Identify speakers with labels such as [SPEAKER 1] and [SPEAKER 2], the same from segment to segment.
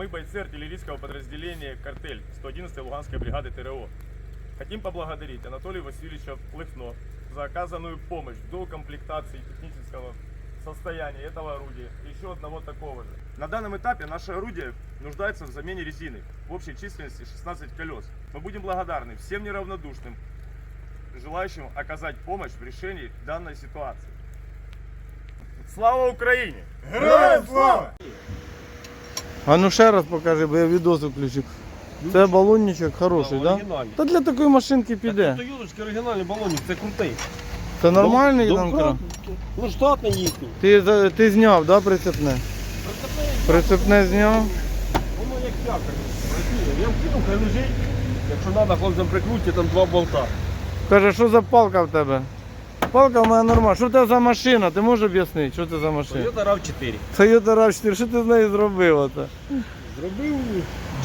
[SPEAKER 1] Мы бойцы артиллерийского подразделения «Картель» 111-й Луганской бригады ТРО. Хотим поблагодарить Анатолия Васильевича Плыхно за оказанную помощь в доукомплектации технического состояния этого орудия еще одного такого же. На данном этапе наше орудие нуждается в замене резины в общей численности 16 колес. Мы будем благодарны всем неравнодушным, желающим оказать помощь в решении данной ситуации. Слава Украине!
[SPEAKER 2] Героям слава!
[SPEAKER 3] А ну ще раз покажи, бо я відос включив. Це балонничок хороший, так? Да?
[SPEAKER 4] оригінальний.
[SPEAKER 3] Та для такої машинки піде.
[SPEAKER 4] Це Юрочки оригінальний балонник, це крутий.
[SPEAKER 3] Це нормальний там
[SPEAKER 4] домкрат. Ну штатний їхній.
[SPEAKER 3] Ти, за- ти зняв, да, прицепне? Прицепне зняв.
[SPEAKER 4] Воно як якорь працює. Я вкинув, хай лежить. Якщо треба, хлопцям прикрутити, там два болта.
[SPEAKER 3] Каже, що за палка в тебе? Палка в мене нормальна. Що це за машина? Ти можеш об'яснити, що це за машина?
[SPEAKER 4] Toyota RAV4.
[SPEAKER 3] Toyota RAV4, що ти з нею зробив? Оце?
[SPEAKER 4] Зробив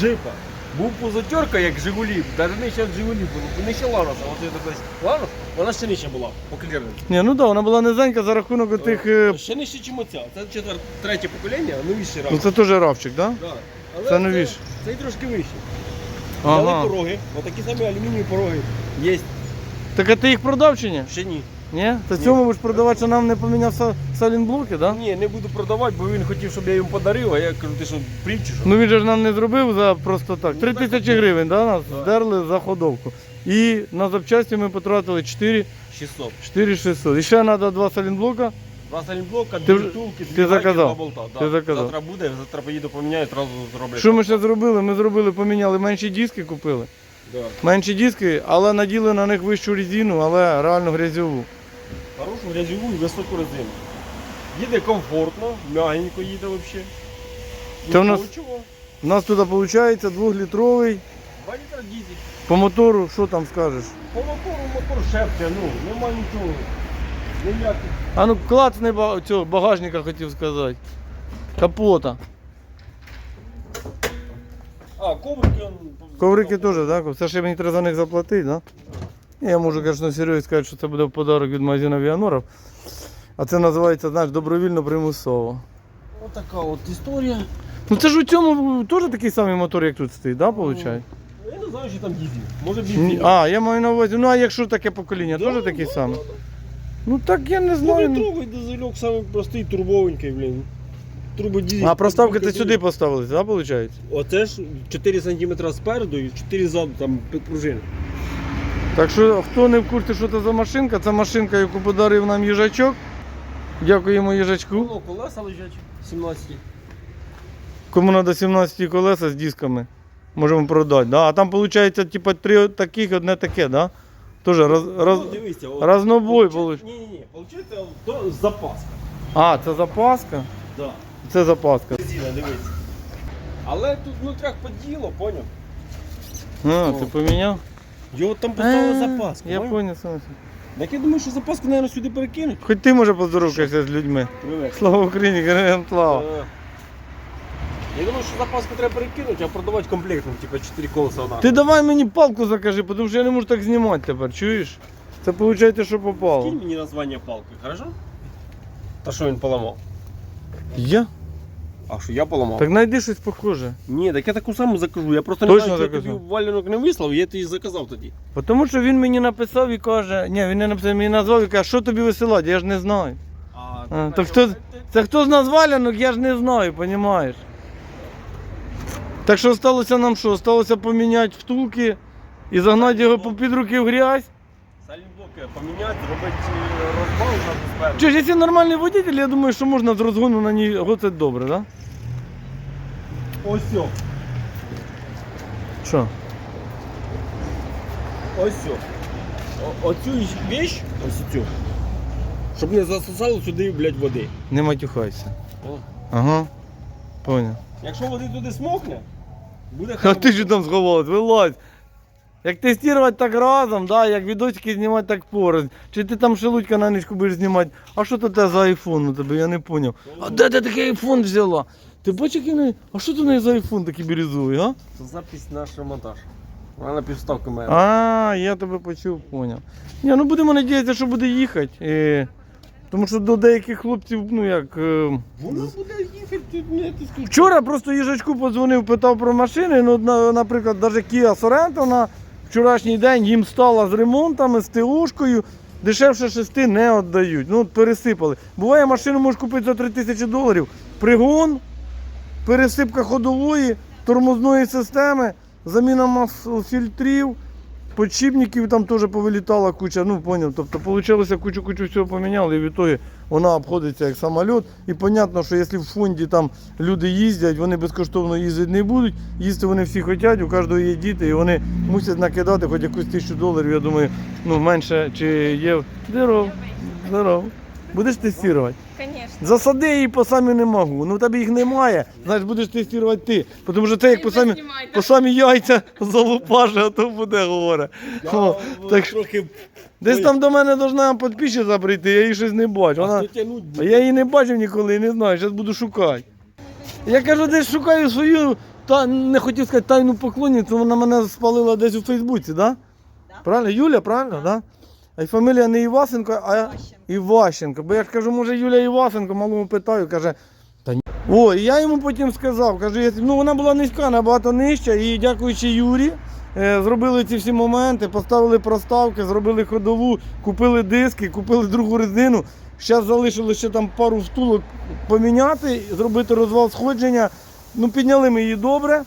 [SPEAKER 4] джипа. Був позатерка, як Жигулі, навіть не ще Жигулі було, не ще Ланоса. Оце якась Ланос, вона ще нижче була, по кліренсу.
[SPEAKER 3] Ні, ну так, да, вона була низенька за рахунок тих. е,
[SPEAKER 4] Ще нижче, ніж оця. Це четвер... третє покоління, новіший
[SPEAKER 3] Ну це теж равчик, так? Да?
[SPEAKER 4] Да. Але
[SPEAKER 3] Це новіше.
[SPEAKER 4] Цей трошки вищий. Дали
[SPEAKER 3] Ага.
[SPEAKER 4] пороги, отакі самі алюмінієві пороги. Є.
[SPEAKER 3] Так а ти їх продав чи ні?
[SPEAKER 4] Ще ні.
[SPEAKER 3] Ні? То цьому будеш продавати, що нам не поміняв салінблоки, так? Да?
[SPEAKER 4] Ні, не буду продавати, бо він хотів, щоб я йому подарив, а я кажу, ти що, прів що?
[SPEAKER 3] Ну він же ж нам не зробив за просто так.
[SPEAKER 4] Ну,
[SPEAKER 3] Три
[SPEAKER 4] так,
[SPEAKER 3] тисячі гривень, да, нас
[SPEAKER 4] Так.
[SPEAKER 3] здерли за ходовку. І на запчасті ми потратили 4,
[SPEAKER 4] 600.
[SPEAKER 3] 4 600. І ще треба два салінблока.
[SPEAKER 4] Два салінблока,
[SPEAKER 3] Ти
[SPEAKER 4] дві
[SPEAKER 3] вже-
[SPEAKER 4] втулки, дві гайки,
[SPEAKER 3] заказав?
[SPEAKER 4] два болта. Да.
[SPEAKER 3] Ти заказав?
[SPEAKER 4] Завтра буде, завтра поїду поміняю, одразу зроблять.
[SPEAKER 3] Що ми ще зробили? Ми зробили, поміняли менші диски, купили.
[SPEAKER 4] Да.
[SPEAKER 3] Менші диски, але наділи на них вищу резину, але реально грязьову.
[SPEAKER 4] Хорошу грязьову і високу резину. Їде комфортно, м'ягенько їде взагалі.
[SPEAKER 3] Це в нас- У нас тут виходить 2-літровий.
[SPEAKER 4] Два літра дізель.
[SPEAKER 3] По мотору, що там скажеш?
[SPEAKER 4] По мотору мотор шепче, ну, нема нічого. Ніяких.
[SPEAKER 3] А ну клацни цього багажника хотів сказати. Капота.
[SPEAKER 4] А, коврики он.
[SPEAKER 3] Коврики теж, так? Це ще мені треба за них заплатити, так? Да? Я можу, звісно, серйозно сказати, що це буде в подарок від магазину Віаноров. А це називається, знаєш, добровільно примусово.
[SPEAKER 4] Отака от історія.
[SPEAKER 3] Ну це ж у цьому теж такий самий мотор, як тут стоїть, так, да, виходить?
[SPEAKER 4] Я не знаю, що там дізель. Може
[SPEAKER 3] Ні,
[SPEAKER 4] бензин.
[SPEAKER 3] А, я маю на увазі, ну а якщо таке покоління,
[SPEAKER 4] Да,
[SPEAKER 3] теж такий
[SPEAKER 4] да,
[SPEAKER 3] самий?
[SPEAKER 4] да.
[SPEAKER 3] Ну так я не знаю. ну.
[SPEAKER 4] Двухлітровий дизельок, самий простий, турбовенький, блін. Турбодізель.
[SPEAKER 3] А проставки ти сюди поставили, так, виходить?
[SPEAKER 4] Оце ж 4 см спереду і 4 ззаду там під пружини.
[SPEAKER 3] Так що, хто не в курсі, що це за машинка, це машинка, яку подарив нам їжачок. Дякуємо їжачку.
[SPEAKER 4] Колеса лежать 17.
[SPEAKER 3] Кому треба 17 колеса з дисками, можемо продати. Да? А там виходить, типа, три таких, одне таке, да? Тоже роз, роз...
[SPEAKER 4] Ну, дивися, от,
[SPEAKER 3] разнобой получ-
[SPEAKER 4] Ні, ні, ні, получається то запаска.
[SPEAKER 3] А, це запаска?
[SPEAKER 4] Да.
[SPEAKER 3] Це запаска.
[SPEAKER 4] Резина, дивись. Але тут внутрях поділо, поняв?
[SPEAKER 3] А, ти поміняв?
[SPEAKER 4] Його там поставили
[SPEAKER 3] А,
[SPEAKER 4] запаску.
[SPEAKER 3] Я
[SPEAKER 4] поняв?
[SPEAKER 3] поняв.
[SPEAKER 4] Так я думаю, що запаску, мабуть, сюди перекинуть.
[SPEAKER 3] Хоч ти може поздоровкайся з людьми.
[SPEAKER 4] Привет.
[SPEAKER 3] Слава Україні, героям слава.
[SPEAKER 4] Е, Я думаю, що запаску треба перекинути, а продавати комплектом, типу 4 колеса одна.
[SPEAKER 3] Ти давай мені палку закажи, тому що я не можу так знімати тепер, чуєш? Це виходить, що попало.
[SPEAKER 4] Кинь мені названня палки, хорошо? Та що він поламав?
[SPEAKER 3] Я?
[SPEAKER 4] А що я поламав?
[SPEAKER 3] Так знайди щось похоже.
[SPEAKER 4] Ні, так я таку саму закажу. Я просто
[SPEAKER 3] Точно
[SPEAKER 4] не знаю, що я
[SPEAKER 3] заказав?
[SPEAKER 4] тобі валянок не вислав, я тобі заказав тоді.
[SPEAKER 3] Бо Тому що він мені написав і каже, ні, він не написав, мені назвав і каже, що тобі висилати, я ж не знаю. А, так хто, це хто з нас валянок, я ж не знаю, розумієш? Так що сталося нам що? Сталося поміняти втулки і загнати його під руки в грязь.
[SPEAKER 4] Салінблоки поміняти, зробити е, розбал на.
[SPEAKER 3] Чи ж, якщо нормальний водитель, я думаю, що можна з розгону на ній гоцати добре, так?
[SPEAKER 4] Ось
[SPEAKER 3] Що?
[SPEAKER 4] ось. О- Оцю вещь, ось цю, щоб не засосало сюди, блядь, води.
[SPEAKER 3] Не матюхайся.
[SPEAKER 4] О.
[SPEAKER 3] Ага. Поняв.
[SPEAKER 4] Якщо води туди смокне, буде
[SPEAKER 3] А ти що там сховалась? Вилазь. Як тестувати так разом, да, як відосики знімати так порознь. Чи ти там шелудька на нічку будеш знімати? А що те за айфон у тебе? Я не зрозумів. А де ти такий айфон взяла? Ти бачиш, який А що то в неї за айфон такий бірюзовий, а?
[SPEAKER 4] Це запись наш монтаж. Вона на півставки має.
[SPEAKER 3] А, я тебе почув, поняв. Ні, ну будемо сподіватися, що буде їхати. І... Тому що до деяких хлопців, ну як. е,
[SPEAKER 4] Вона буде їхати, не.
[SPEAKER 3] Вчора просто їжачку подзвонив, питав про машини. Ну, наприклад, навіть Kia Sorento на вчорашній день їм стала з ремонтами, з ТОшкою. Дешевше шести не віддають. Ну, пересипали. Буває, машину можеш купити за 3 тисячі доларів. Пригон, пересипка ходової, тормозної системи, заміна масло фільтрів, подшипників там теж повилітала куча. Ну, поняв. Тобто, вийшло кучу-кучу всього поміняли, і в ітогі вона обходиться як самоліт. І понятно, що якщо в фонді там люди їздять, вони безкоштовно їздити не будуть. Їсти вони всі хочуть, у кожного є діти, і вони мусять накидати хоч якусь тисячу доларів, я думаю, ну менше чи є. Здоров, здоров. Будеш тестувати? Засади її по самі не можу. Ну в тебе їх немає, значить будеш тестувати ти. Тому що це як по самі, по самі яйця залупаше, а то буде горе. О, так, що-
[SPEAKER 4] трохи
[SPEAKER 3] десь там до мене должна підписчиця прийти, я її щось не бачу. Вона,
[SPEAKER 4] дотягнуть.
[SPEAKER 3] а я її не бачив ніколи не знаю, зараз буду шукати. Я кажу, десь шукаю свою, та, не хотів сказати тайну поклонницю, вона мене спалила десь у Фейсбуці, так? Да?
[SPEAKER 2] Да.
[SPEAKER 3] Правильно? Юля, правильно, так? Да? А й фамілія не Івасенко, а
[SPEAKER 2] Іващенко.
[SPEAKER 3] Іващенко. Бо я ж кажу, може Юля Івасенко, малому питаю, каже. Та ні. О, і я йому потім сказав, кажу, ну вона була низька, набагато нижча, і дякуючи Юрі, е, зробили ці всі моменти, поставили проставки, зробили ходову, купили диски, купили другу резину. Зараз залишилося ще там пару втулок поміняти, зробити розвал сходження. Ну, підняли ми її добре.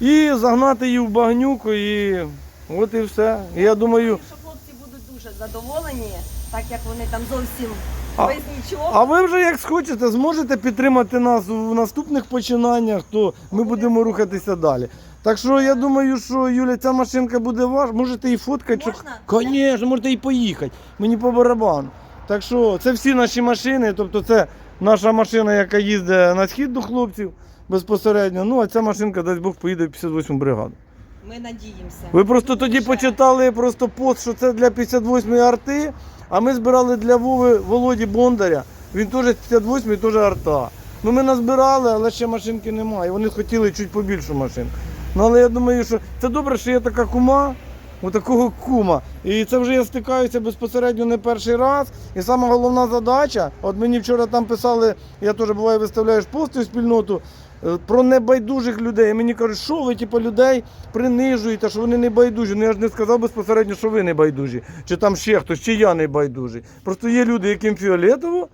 [SPEAKER 3] І загнати її в багнюку, і от і все. І я думаю,
[SPEAKER 2] Що хлопці будуть дуже задоволені, так як вони там зовсім
[SPEAKER 3] А-
[SPEAKER 2] без нічого.
[SPEAKER 3] А ви вже як схочете, зможете підтримати нас у наступних починаннях, то ми будемо рухатися далі. Так що я думаю, що Юля, ця машинка буде ваша. Можете і фоткати.
[SPEAKER 2] Можна?
[SPEAKER 3] Звісно, можете і поїхати. Мені по барабану. Так що це всі наші машини, тобто це наша машина, яка їздить на схід до хлопців безпосередньо. Ну а ця машинка, дасть Бог, поїде в 58 бригаду.
[SPEAKER 2] Ми надіємося.
[SPEAKER 3] Ви просто тоді почитали просто пост, що це для 58-ї арти, а ми збирали для Вови Володі Бондаря. Він теж 58-й, теж арта. Ну ми назбирали, але ще машинки немає. Вони хотіли чуть побільшу машинку. Ну але я думаю, що це добре, що є така кума, отакого кума. І це вже я стикаюся безпосередньо не перший раз. І сама головна задача, от мені вчора там писали, я теж буває виставляєш пости в спільноту. Е, Про небайдужих людей. Мені кажуть, що ви типу, людей принижуєте, що вони не байдужі. Ну я ж не сказав безпосередньо, що ви не байдужі. Чи там ще хтось, чи я не байдужий. Просто є люди, яким фіолетово,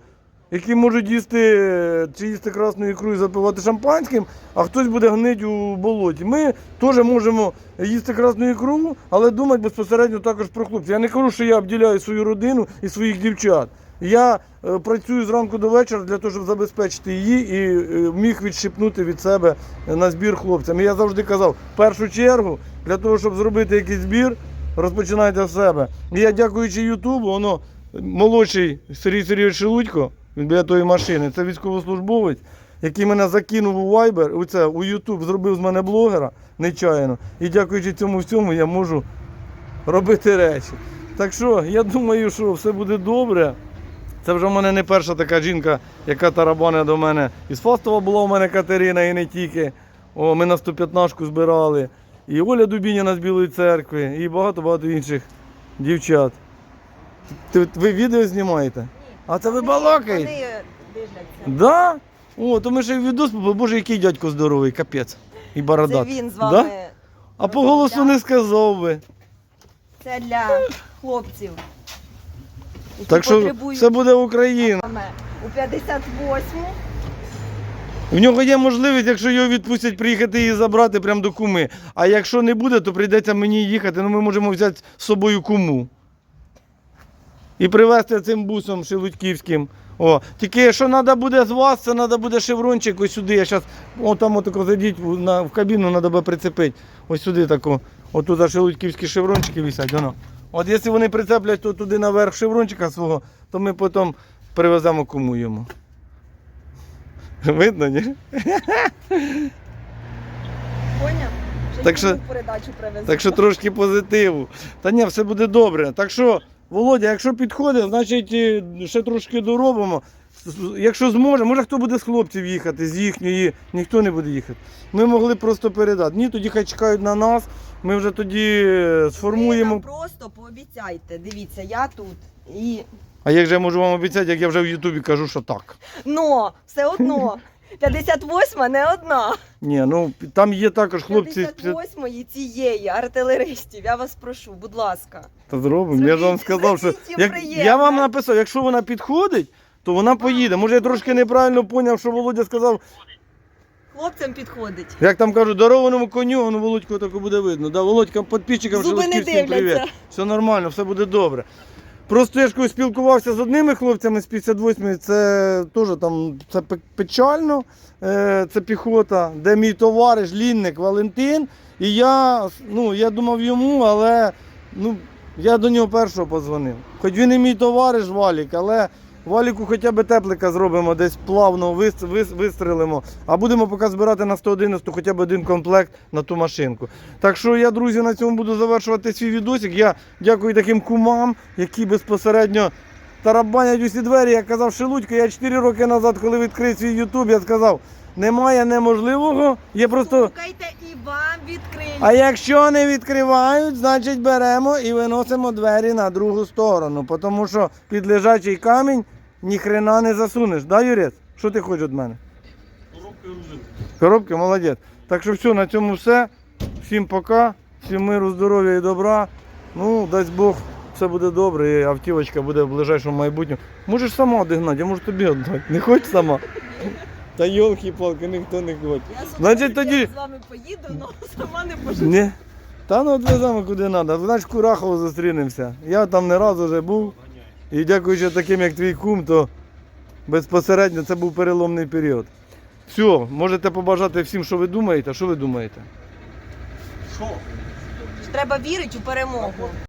[SPEAKER 3] які можуть їсти е, чи їсти красну ікру і запивати шампанським, а хтось буде гнити у болоті. Ми теж можемо їсти красну ікру, але думати безпосередньо також про хлопців. Я не кажу, що я обділяю свою родину і своїх дівчат. Я е, працюю зранку до вечора для того, щоб забезпечити її і е, міг відщипнути від себе на збір хлопцям. І я завжди казав, в першу чергу, для того, щоб зробити якийсь збір, розпочинайте з себе. І я, дякуючи Ютубу, воно молодший Сергій Сергійович Шелудько, він біля тої машини, це військовослужбовець, який мене закинув у Viber, у це, у YouTube, зробив з мене блогера нечаянно. І дякуючи цьому всьому я можу робити речі. Так що я думаю, що все буде добре. Це вже в мене не перша така жінка, яка тарабане до мене. Із Фастова була у мене Катерина і не тільки. О, ми на 115-ку збирали. І Оля Дубініна з Білої церкви, і багато-багато інших дівчат. Ви відео знімаєте? А це ви балакаєте?
[SPEAKER 2] Вони дивляться.
[SPEAKER 3] Да? О, то ми ще й відос, боже, який дядько здоровий, капець. І
[SPEAKER 2] Це
[SPEAKER 3] бородат.
[SPEAKER 2] він з
[SPEAKER 3] Да? А по голосу не сказав би.
[SPEAKER 2] Це для хлопців. які
[SPEAKER 3] Так що
[SPEAKER 2] потребують
[SPEAKER 3] все буде Україна.
[SPEAKER 2] саме у 58-му.
[SPEAKER 3] В нього є можливість, якщо його відпустять, приїхати і забрати прямо до куми. А якщо не буде, то прийдеться мені їхати. Ну ми можемо взяти з собою куму. І привезти цим бусом шелудьківським. О, тільки що треба буде з вас, це треба буде шеврончик ось сюди. Я зараз, о, там отако зайдіть на, в кабіну, треба буде прицепити. Ось сюди тако. От тут шелудьківські шеврончики висять. Воно. От якщо вони прицеплять то туди наверх шеврончика свого, то ми потім привеземо кому йому. Видно, ні?
[SPEAKER 2] Поняв?
[SPEAKER 3] Так що-
[SPEAKER 2] передачу привезли.
[SPEAKER 3] Так що трошки позитиву. Та ні, все буде добре. Так що, Володя, якщо підходить, значить е, ще трошки доробимо. Якщо зможе, може хто буде з хлопців їхати, з їхньої, ніхто не буде їхати. Ми могли просто передати. Ні, тоді хай чекають на нас. Ми вже тоді е,
[SPEAKER 2] Ви
[SPEAKER 3] сформуємо.
[SPEAKER 2] нам просто пообіцяйте. Дивіться, я тут. І
[SPEAKER 3] А як же я можу вам обіцяти, як я вже в Ютубі кажу, що так.
[SPEAKER 2] Но все одно. 58 не одна.
[SPEAKER 3] Ні, ну там є також хлопці.
[SPEAKER 2] 58 цієї артилеристів. Я вас прошу, будь ласка.
[SPEAKER 3] Та зробимо. Я ж вам сказав, що
[SPEAKER 2] зробіть їм
[SPEAKER 3] як, я вам написав, якщо вона підходить, то вона поїде. Може я трошки неправильно поняв, що Володя сказав,
[SPEAKER 2] Хлопцям підходить.
[SPEAKER 3] як там кажуть, дарованому коню, ну Володьку тако буде видно. Да, Володькам підписчикам
[SPEAKER 2] Зуби не
[SPEAKER 3] Шелудьківським привіт. Все нормально, все буде добре. Просто я ж коли спілкувався з одними хлопцями з 58 це теж там це пе- печально. Е, Це піхота, де мій товариш, лінник Валентин. І я, ну, я думав йому, але ну, я до нього першого позвонив. Хоч він і мій товариш Валік, але Валіку хоча б теплика зробимо, десь плавно вис- вис- вистрелимо, а будемо поки збирати на 111 хоча б один комплект на ту машинку. Так що я, друзі, на цьому буду завершувати свій відосик. Я дякую таким кумам, які безпосередньо тарабанять усі двері. Я казав, Шелудько, я 4 роки назад, коли відкрив свій Ютуб, я сказав, немає неможливого, є просто.
[SPEAKER 2] Слухайте і вам відкриють.
[SPEAKER 3] А якщо не відкривають, значить беремо і виносимо двері на другу сторону. Тому що під лежачий камінь ніхрена не засунеш. Да, Юрець? Що ти хочеш від мене? Коробки, молодець. Так що все, на цьому все. Всім пока, всім миру, здоров'я і добра. Ну, дасть Бог, все буде добре, і автівочка буде в ближайшому майбутньому. Можеш сама одігнати, я можу тобі віддати. Не хочеш сама? Та йолки-палки, ніхто не хоче.
[SPEAKER 2] Я
[SPEAKER 3] Значить, тоді-
[SPEAKER 2] з вами поїду, але сама не поживу.
[SPEAKER 3] Ні. Та ну відвеземо куди треба. Значить, Курахово зустрінемося. Я там не раз вже був. І дякуючи таким, як твій кум, то безпосередньо це був переломний період. Все, можете побажати всім, що ви думаєте. Що ви думаєте?
[SPEAKER 2] Треба вірити у перемогу.